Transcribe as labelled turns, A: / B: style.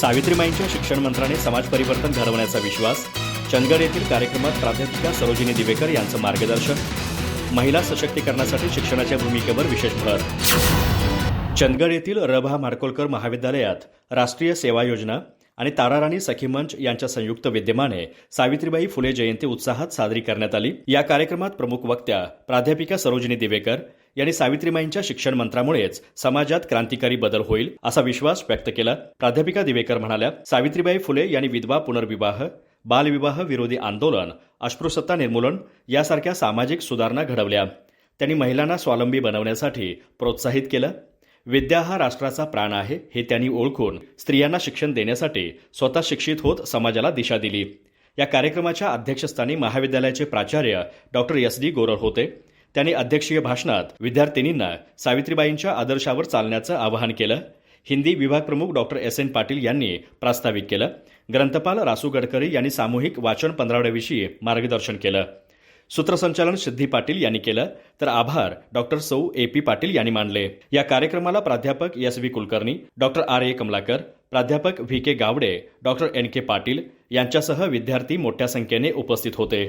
A: सावित्रीमाईंच्या शिक्षण मंत्राने समाज परिवर्तन घडवण्याचा विश्वास चंदगड येथील कार्यक्रमात प्राध्यापिका सरोजिनी दिवेकर यांचं मार्गदर्शन महिला सशक्तीकरणासाठी शिक्षणाच्या भूमिकेवर विशेष भर. चंदगड येथील रभा माडकोलकर महाविद्यालयात राष्ट्रीय सेवा योजना आणि ताराराणी सखी मंच यांच्या संयुक्त विद्यमाने सावित्रीबाई फुले जयंती उत्साहात साजरी करण्यात आली. या कार्यक्रमात प्रमुख वक्त्या प्राध्यापिका सरोजिनी दिवेकर यांनी सावित्रीबाईंच्या शिक्षण मंत्रामुळेच समाजात क्रांतिकारी बदल होईल असा विश्वास व्यक्त केला. प्राध्यापिका दिवेकर म्हणाल्या सावित्रीबाई फुले यांनी विधवा पुनर्विवाह बालविवाह विरोधी आंदोलन अस्पृश्यता निर्मूलन यासारख्या सामाजिक सुधारणा घडवल्या. त्यांनी महिलांना स्वावलंबी बनवण्यासाठी प्रोत्साहित केलं. विद्या हा राष्ट्राचा प्राण आहे हे त्यांनी ओळखून स्त्रियांना शिक्षण देण्यासाठी स्वतः शिक्षित होत समाजाला दिशा दिली. या कार्यक्रमाच्या अध्यक्षस्थानी महाविद्यालयाचे प्राचार्य डॉक्टर एस डी गोरर होते. त्यांनी अध्यक्षीय भाषणात विद्यार्थिनींना सावित्रीबाईंच्या आदर्शावर चालण्याचं आवाहन केलं. हिंदी विभाग प्रमुख डॉक्टर एस एन पाटील यांनी प्रास्ताविक केलं. ग्रंथपाल रासू गडकरी यांनी सामूहिक वाचन पंधरावड्याविषयी मार्गदर्शन केलं. सूत्रसंचालन सिद्धी पाटील यांनी केलं. तर आभार डॉक्टर सौ ए पी पाटील यांनी मानले. या कार्यक्रमाला प्राध्यापक S V Kulkarni doctor R A Kamalakar प्राध्यापक V K Gawade doctor N K Patil यांच्यासह विद्यार्थी मोठ्या संख्येने उपस्थित होते.